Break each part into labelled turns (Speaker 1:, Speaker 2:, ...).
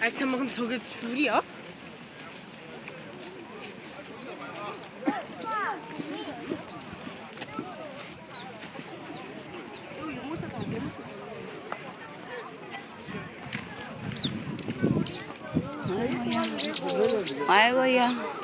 Speaker 1: 아니 잠깐만 근데 저게 줄이야?
Speaker 2: 아이고야.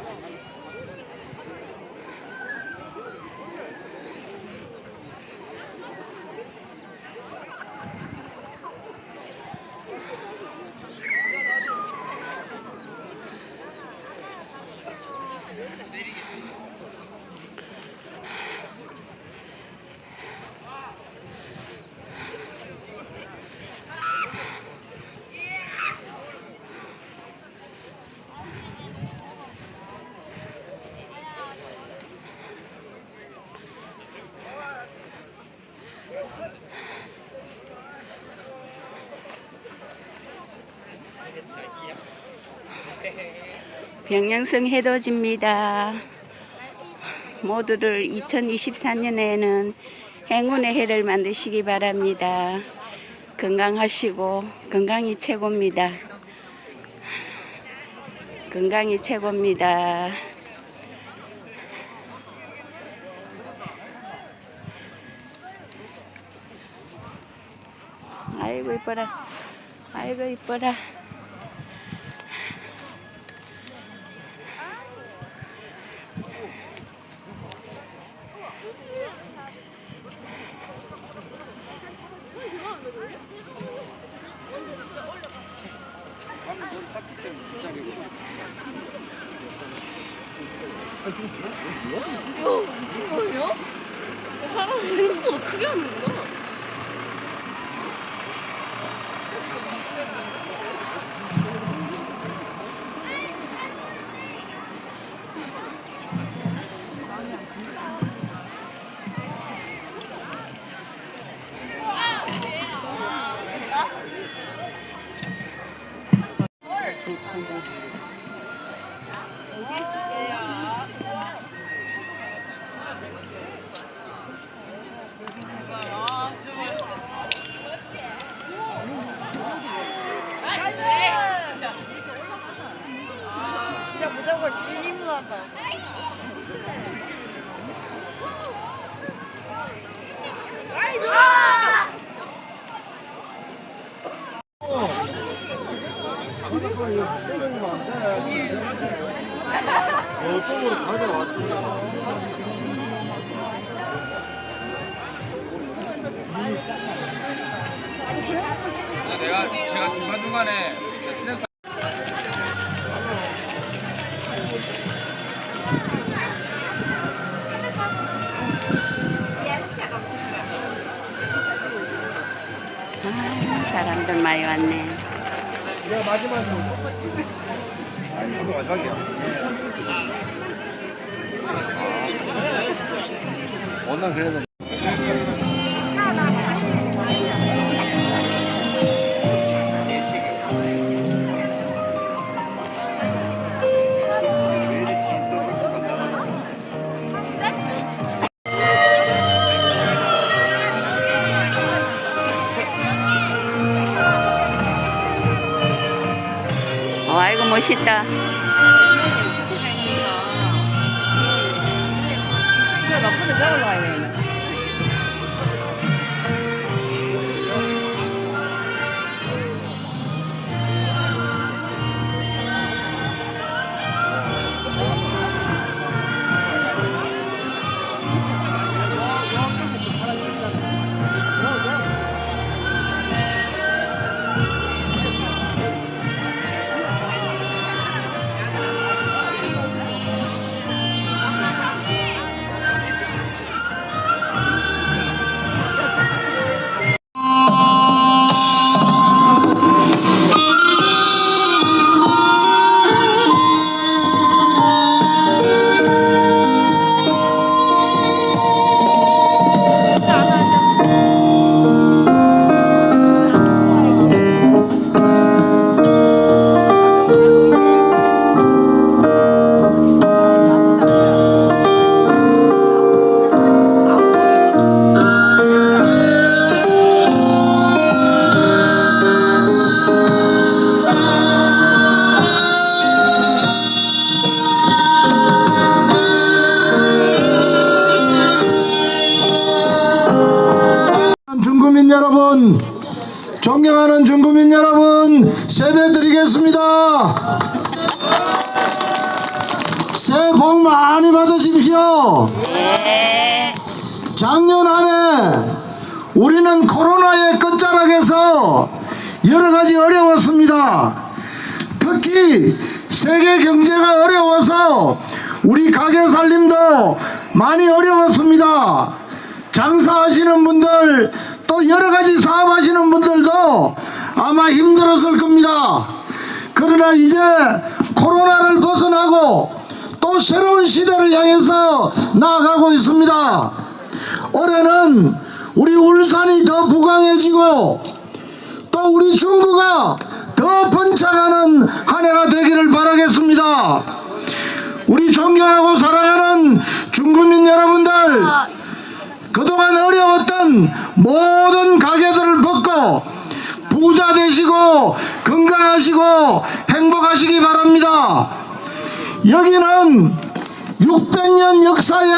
Speaker 2: 병양성 해돋입니다. 모두를 2024년에는 행운의 해를 만드시기 바랍니다. 건강하시고 건강이 최고입니다. 건강이 최고입니다. 아이고 이뻐라. 아이고 이뻐라.
Speaker 1: 미친 거예요? 사람이 생각보다 크게 하는구나
Speaker 3: Thank
Speaker 2: you. 사람들 많이 왔네.
Speaker 4: 내가 마지막으로 저도 마지막이야. 오늘 그래도
Speaker 2: 멋있다.
Speaker 5: 세배 드리겠습니다. 새해 복 많이 받으십시오. 작년 한 해 우리는 코로나의 끝자락에서 여러 가지 어려웠습니다. 특히 세계 경제가 어려워서 우리 가게 살림도 많이 어려웠습니다. 장사하시는 분들 또 여러 가지 사업하시는 분들도 아마 힘들었을 겁니다. 그러나 이제 코로나를 벗어나고 또 새로운 시대를 향해서 나아가고 있습니다. 올해는 우리 울산이 더 부강해지고 또 우리 중구가 더 번창하는 한 해가 되기를 바라겠습니다. 우리 존경하고 사랑하는 중국민 여러분들 그동안 어려웠던 모든 가게들을 벗고 부자 되시고 건강하시고 행복하시기 바랍니다. 여기는 600년 역사에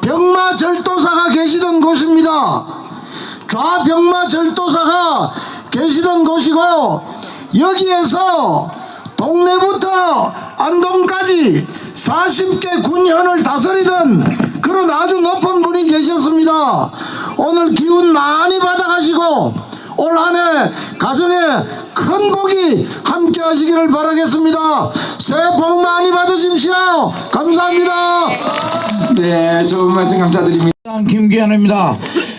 Speaker 5: 병마 절도사가 계시던 곳입니다. 좌병마 절도사가 계시던 곳이고 여기에서 동네부터 안동까지 40개 군현을 다스리던 그런 아주 높은 분이 계셨습니다. 오늘 기운 많이 받아가시고 올 한해 가정에 큰 복이 함께 하시기를 바라겠습니다. 새해 복 많이 받으십시오. 감사합니다.
Speaker 6: 네, 좋은 말씀 감사드립니다.
Speaker 5: 김기현입니다.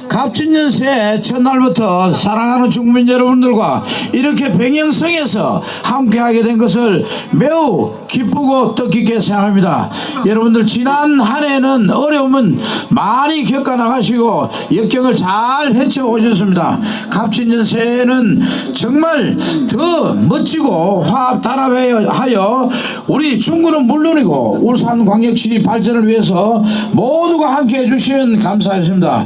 Speaker 5: 갑진년 새해 첫날부터 사랑하는 중민 여러분들과 이렇게 백영성에서 함께하게 된 것을 매우 기쁘고 뜻깊게 생각합니다. 여러분들 지난 한 해는 어려움은 많이 겪어 나가시고 역경을 잘 헤쳐 오셨습니다. 갑진년 새해는 정말 더 멋지고 화합 단합하여 우리 중구는 물론이고 울산 광역시 발전을 위해서 모두가 함께 해주시면 감사하겠습니다.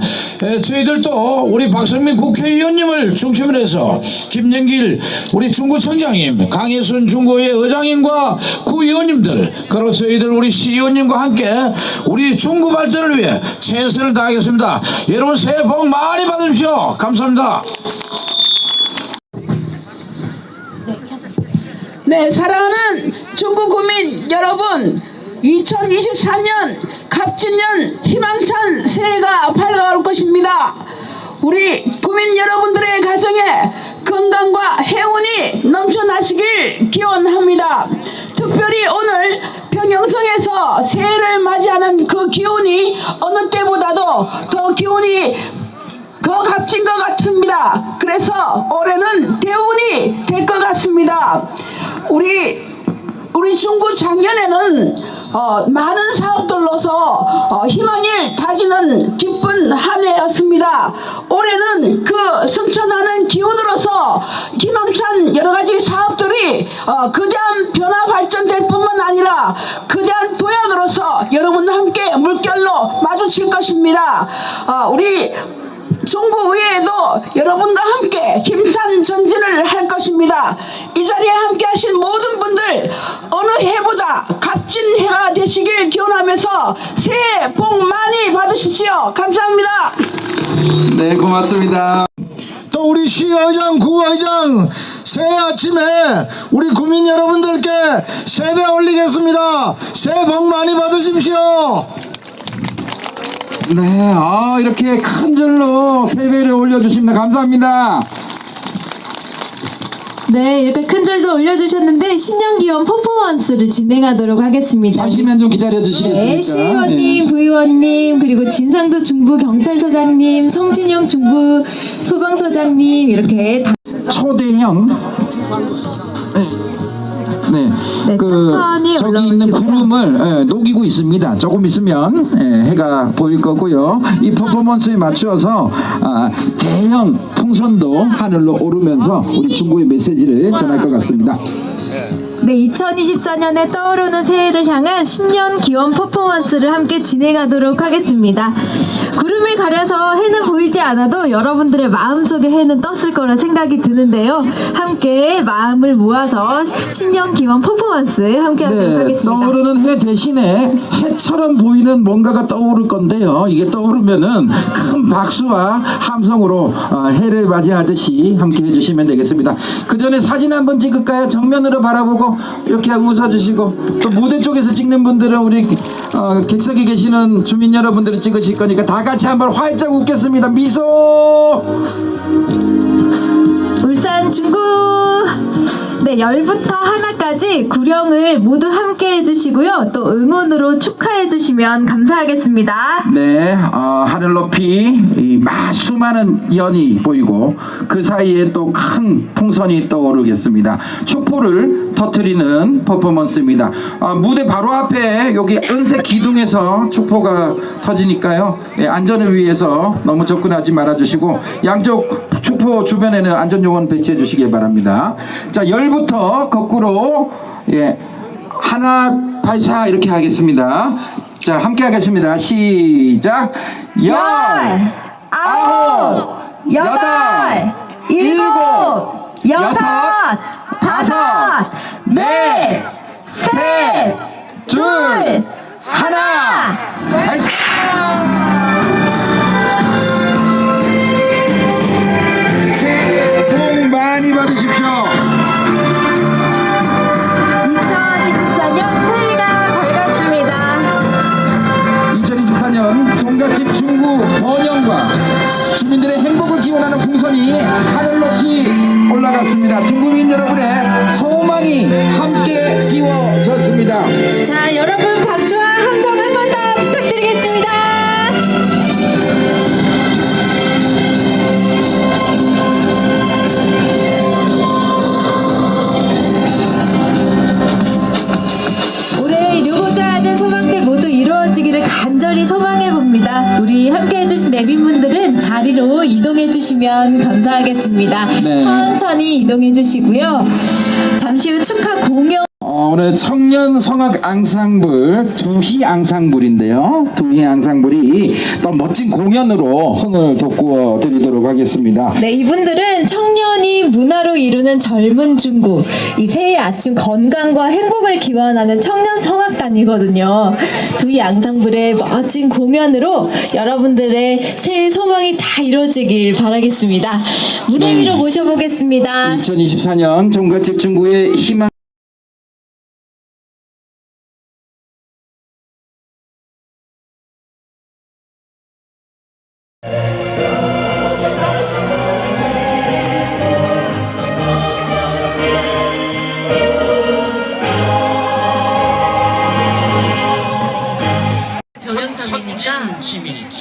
Speaker 5: 에, 저희들도 우리 박성민 국회의원님을 중심으로 해서 김영길 우리 중구청장님 강혜순 중구의 의장님과 구의원님들 그리고 저희들 우리 시의원님과 함께 우리 중구 발전을 위해 최선을 다하겠습니다. 여러분 새해 복 많이 받으십시오. 감사합니다.
Speaker 7: 네, 사랑하는 중국 국민 여러분, 2024년 갑진년 희망찬 새해가 밝아올 것입니다. 우리 국민 여러분들의 가정에 건강과 행운이 넘쳐나시길 기원합니다. 특별히 오늘 평영성에서 새해를 맞이하는 그 기운이 어느 때보다도 더 기운이 더 값진 것 같습니다. 그래서 올해는 대운이 될 것 같습니다. 우리 우리 중구 작년에는 어, 많은 사업들로서 어, 희망을 다지는 기쁜 한 해였습니다. 올해는 그 승천하는 기운으로서 희망찬 여러 가지 사업들이 어, 거대한 변화 발전될 뿐만 아니라 거대한 도약으로서 여러분과 함께 물결로 마주칠 것입니다. 어, 우리 중구의회에도 여러분과 함께 힘찬 전진을 할 것입니다. 이 자리에 함께 하신 모든 분들 어느 해보다 값진 해가 되시길 기원하면서 새해 복 많이 받으십시오. 감사합니다.
Speaker 6: 네, 고맙습니다.
Speaker 5: 또 우리 시의장, 구의장 새해 아침에 우리 국민 여러분들께 세배 올리겠습니다. 새해 복 많이 받으십시오.
Speaker 6: 네, 아, 이렇게 큰 절로 세배를 올려주십니다. 감사합니다.
Speaker 8: 네, 이렇게 큰 절도 올려주셨는데 신년기원 퍼포먼스를 진행하도록 하겠습니다.
Speaker 6: 잠시만 좀 기다려 주시겠습니까?
Speaker 8: 네, 시의원님, 부의원님, 그리고 진상도 중부 경찰서장님, 성진영 중부 소방서장님 이렇게 다
Speaker 6: 초대형 네,
Speaker 8: 네, 천천히
Speaker 6: 저기 있는. 구름을 예, 녹이고 있습니다. 조금 있으면 예, 해가 보일 거고요. 이 퍼포먼스에 맞추어서 아, 대형 풍선도 하늘로 오르면서 우리 중국의 메시지를 전할 것 같습니다.
Speaker 8: 네, 2024년에 떠오르는 새해를 향한 신년 기원 퍼포먼스를 함께 진행하도록 하겠습니다. 얼굴 가려서 해는 보이지 않아도 여러분들의 마음속에 해는 떴을 거라 생각이 드는데요. 함께 마음을 모아서 신년 기원 퍼포먼스 함께 하도록
Speaker 6: 네,
Speaker 8: 하겠습니다.
Speaker 6: 떠오르는 해 대신에 해처럼 보이는 뭔가가 떠오를 건데요. 이게 떠오르면은 큰 박수와 함성으로 어, 해를 맞이하듯이 함께 해주시면 되겠습니다. 그 전에 사진 한번 찍을까요? 정면으로 바라보고 이렇게 웃어주시고 또 무대 쪽에서 찍는 분들은 우리 어, 객석에 계시는 주민 여러분들이 찍으실 거니까 다 같이 한번 활짝 웃겠습니다. 미소.
Speaker 8: 울산 중구 네 열부터 하나까지 구령을 모두 함께 해주시고요 또 응원으로 축하해 주시면 감사하겠습니다
Speaker 6: 네, 어, 하늘 높이 수많은 연이 보이고 그 사이에 또 큰 풍선이 떠오르겠습니다. 축포를 터트리는 퍼포먼스입니다. 아, 무대 바로 앞에 여기 은색 기둥에서 축포가 터지니까요. 예, 안전을 위해서 너무 접근하지 말아주시고 양쪽 축포 주변에는 안전요원 배치해 주시기 바랍니다. 자, 열부터 거꾸로 예, 하나 발사 이렇게 하겠습니다. 자, 함께 하겠습니다. 시작. 열, 아홉, 여덟, 일곱, 여섯, 다섯, 넷, 셋, 둘, 하나. 발사!
Speaker 8: 감사하겠습니다.
Speaker 6: 네.
Speaker 8: 천천히 이동해 주시고요. 잠시 후 축하 공연
Speaker 6: 어, 오늘 청년 성악 앙상블 두희 앙상블인데요. 두희 앙상블이 또 멋진 공연으로 흥을 돋구어 드리도록 하겠습니다.
Speaker 8: 네, 이분들은 청년이 문화로 이루는 젊은 중구. 이 새해 아침 건강과 행복을 기원하는 청년 성악단이거든요. 두 양상불의 멋진 공연으로 여러분들의 새해 소망이 다 이루어지길 바라겠습니다. 무대 위로 모셔보겠습니다.
Speaker 6: 2024년 종갓집 중구의 희망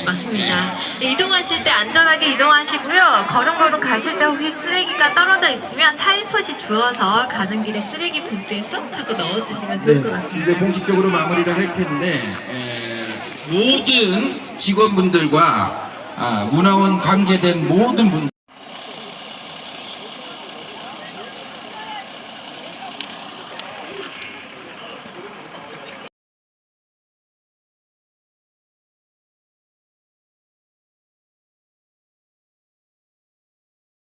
Speaker 1: 맞습니다. 이동하실 때 안전하게 이동하시고요. 걸음걸음 가실 때 혹시 쓰레기가 떨어져 있으면 살포시 주워서 가는 길에 쓰레기 봉투에 쏙 하고 넣어주시면 좋을 것 같습니다.
Speaker 6: 이제 공식적으로 마무리를 할 텐데 에, 모든 직원분들과 아, 문화원 관계된 모든 분